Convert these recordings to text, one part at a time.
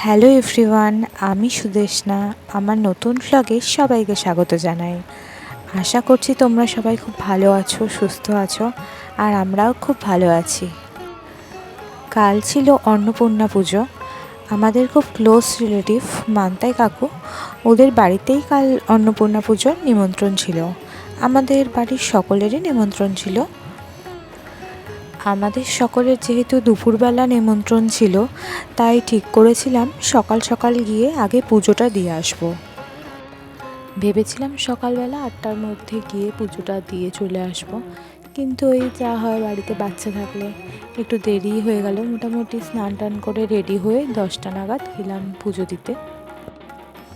Hello everyone, আমি সুদেশনা আমার নতুন ভ্লগে সবাইকে স্বাগত জানাই। আশা করছি তোমরা সবাই খুব ভালো আছো, সুস্থ আছো, আর আমরাও খুব ভালো আছি। কাল ছিল অন্নপূর্ণা পুজো। আমাদের খুব ক্লোজ রিলেটিভ মান্তাই কাকু। ওদের বাড়িতেই কাল অন্নপূর্ণা পুজোর নিমন্ত্রণ ছিল। আমাদের বাড়ির সকলেরই নিমন্ত্রণ ছিল। আমাদের সকলের যেহেতু দুপুরবেলা নিমন্ত্রণ ছিল, তাই ঠিক করেছিলাম সকাল সকাল গিয়ে আগে পুজোটা দিয়ে আসব। ভেবেছিলাম সকালবেলা আটটার মধ্যে গিয়ে পুজোটা দিয়ে চলে আসব, কিন্তু এই যা হয় বাড়িতে বাচ্চা থাকলে একটু দেরি হয়ে গেল। মোটামুটি স্নান টান করে রেডি হয়ে দশটা নাগাদ গেলাম পুজো দিতে।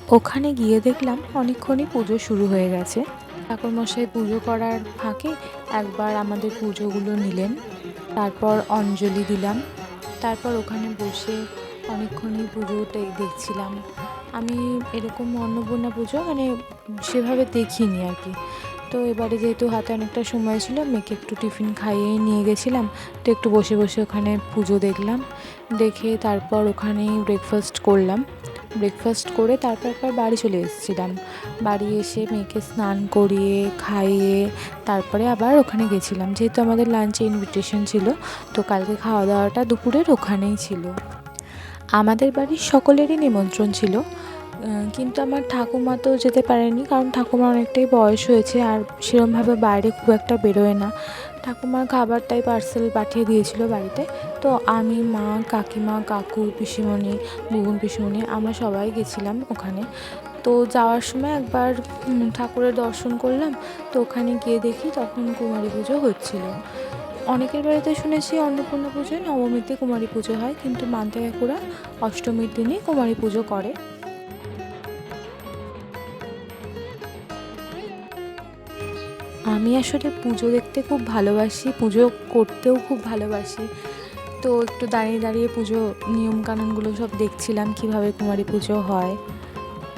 ওখানে গিয়ে দেখলাম অনেকক্ষণই পুজো শুরু হয়ে গেছে। ঠাকুরমশাই পুজো করার ফাঁকে একবার আমাদের পুজোগুলো নিলেন। তারপর অঞ্জলি দিলাম। তারপর ওখানে বসে অনেকক্ষণই পুজোটাই দেখছিলাম। আমি এরকম অন্নপূর্ণা পুজো মানে সেভাবে দেখিনি আর কি। তো এবারে যেহেতু হাতে অনেকটা সময় ছিল, মেয়েকে একটু টিফিন খাইয়েই নিয়ে গেছিলাম। তো একটু বসে বসে ওখানে পুজো দেখলাম। দেখে তারপর ওখানেই ব্রেকফাস্ট করলাম। ব্রেকফাস্ট করে তারপর একবার বাড়ি চলে এসেছিলাম। বাড়ি এসে মেয়েকে স্নান করিয়ে, খাইয়ে তারপরে আবার ওখানে গেছিলাম। যেহেতু আমাদের লাঞ্চে ইনভিটেশন ছিল, তো কালকে খাওয়া দাওয়াটা দুপুরের ওখানেই ছিল। আমাদের বাড়ির সকলেরই নিমন্ত্রণ ছিল। কিন্তু আমার ঠাকুমা তো যেতে পারেনি কারণ ঠাকুমার অনেকটাই বয়স হয়েছে আর সেরমভাবে বাইরে খুব একটা বেরোয় না। ঠাকুমার খাবারটাই পার্সেল পাঠিয়ে দিয়েছিল বাড়িতে। তো আমি, মা, কাকিমা, কাকু, পিসিমণি, বুবুন পিসিমণি আমরা সবাই গেছিলাম ওখানে। তো যাওয়ার সময় একবার ঠাকুরের দর্শন করলাম। তো ওখানে গিয়ে দেখি তখন কুমারী পুজো হচ্ছিল। অনেকের বাড়িতে শুনেছি অন্নপূর্ণা পুজোয় নবমীতে কুমারী পুজো হয়, কিন্তু মান্তা কাকুরা অষ্টমীর দিনেই কুমারী পুজো করে। আমি আসলে পুজো দেখতে খুব ভালোবাসি, পুজো করতেও খুব ভালোবাসি। তো একটু দাঁড়িয়ে দাঁড়িয়ে পুজো নিয়মকানুনগুলো সব দেখছিলাম, কীভাবে কুমারী পুজো হয়।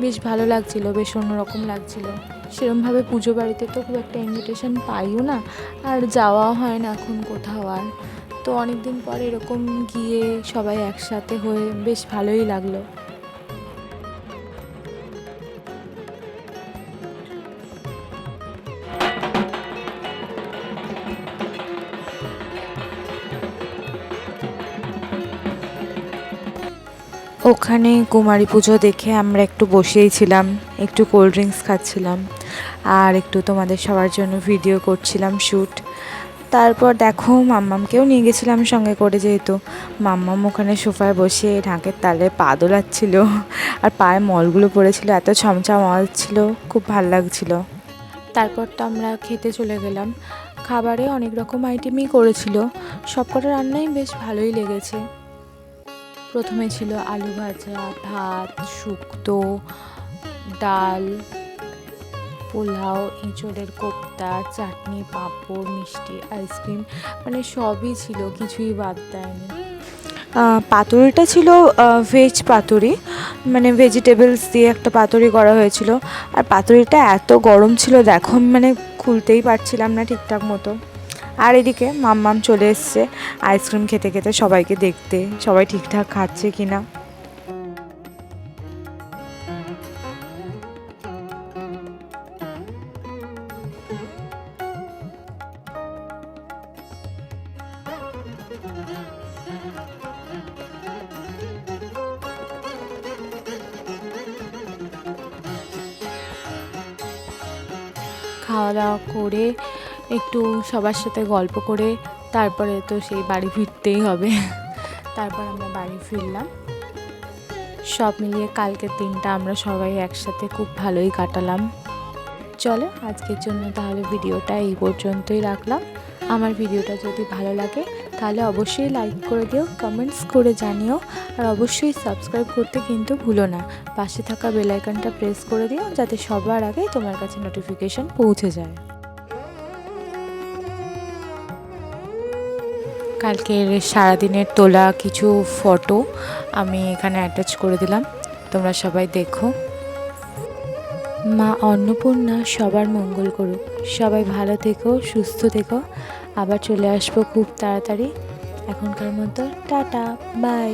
বেশ ভালো লাগছিল, বেশ অন্যরকম লাগছিল। সেরমভাবে পুজো বাড়িতে তো খুব একটা ইনভিটেশন পাইও না, আর যাওয়াও হয় না এখন কোথাও আর। তো অনেক দিন পর এরকম গিয়ে সবাই একসাথে হয়ে বেশ ভালোই লাগল। ওখানে কুমারী পুজো দেখে আমরা একটু বসেই ছিলাম, একটু কোল্ড ড্রিঙ্কস খাচ্ছিলাম আর একটু তোমাদের সবার জন্য ভিডিও করছিলাম শ্যুট তারপর দেখো মাম্মামকেও নিয়ে গেছিলাম সঙ্গে করে যেহেতু। মাম্মাম ওখানে সোফায় বসে ঢাকের তালে পা দোলাচ্ছিল আর পায়ে মলগুলো পড়েছিল, এত ছমছম আওয়াজ ছিল, খুব ভালো লাগছিল। তারপর তো আমরা খেতে চলে গেলাম। খাবারে অনেক রকম আইটেমই করেছিল, সবকটা রান্নাই বেশ ভালোই লেগেছে। প্রথমে ছিল আলু ভাজা, ভাত, শুক্তো, ডাল, পোলাও, এঁচড়ের কোপ্তা, চাটনি, পাঁপড়, মিষ্টি, আইসক্রিম মানে সবই ছিল, কিছুই বাদ দেয়নি। পাতুরিটা ছিল ভেজ পাতুরি মানে ভেজিটেবলস দিয়ে একটা পাতুরি করা হয়েছিল। আর পাতুরিটা এত গরম ছিল, দেখো মানে খুলতেই পারছিলাম না ঠিকঠাক মতো। আর এদিকে মাম্মাম চলে এসছে আইসক্রিম খেতে খেতে সবাইকে দেখতে। সবাই ঠিকঠাক খাচ্ছে কি না খাওয়া দাওয়া করে একটু সবার সাথে গল্প করে তারপরে তো সেই বাড়ি ফিরতেই হবে। তারপর আমরা বাড়ি ফিরলাম। সব মিলিয়ে কালকের দিনটা আমরা সবাই একসাথে খুব ভালোই কাটালাম। চলো, আজকের জন্য তাহলে ভিডিওটা এই পর্যন্তই রাখলাম। আমার ভিডিওটা যদি ভালো লাগে, তাহলে অবশ্যই লাইক করে দিও কমেন্টস করে জানিও। আর অবশ্যই সাবস্ক্রাইব করতে কিন্তু ভুলো না। পাশে থাকা বেলাইকনটা প্রেস করে দিও, যাতে সবার আগে তোমার কাছে নোটিফিকেশান পৌঁছে যায়। কালকের সারাদিনের তোলা কিছু ফটো আমি এখানে অ্যাটাচ করে দিলাম। তোমরা সবাই দেখো। মা অন্নপূর্ণা সবার মঙ্গল করুক। সবাই ভালো থেকো, সুস্থ থেকো। আবার চলে আসব খুব তাড়াতাড়ি। এখনকার মতো টাটা বাই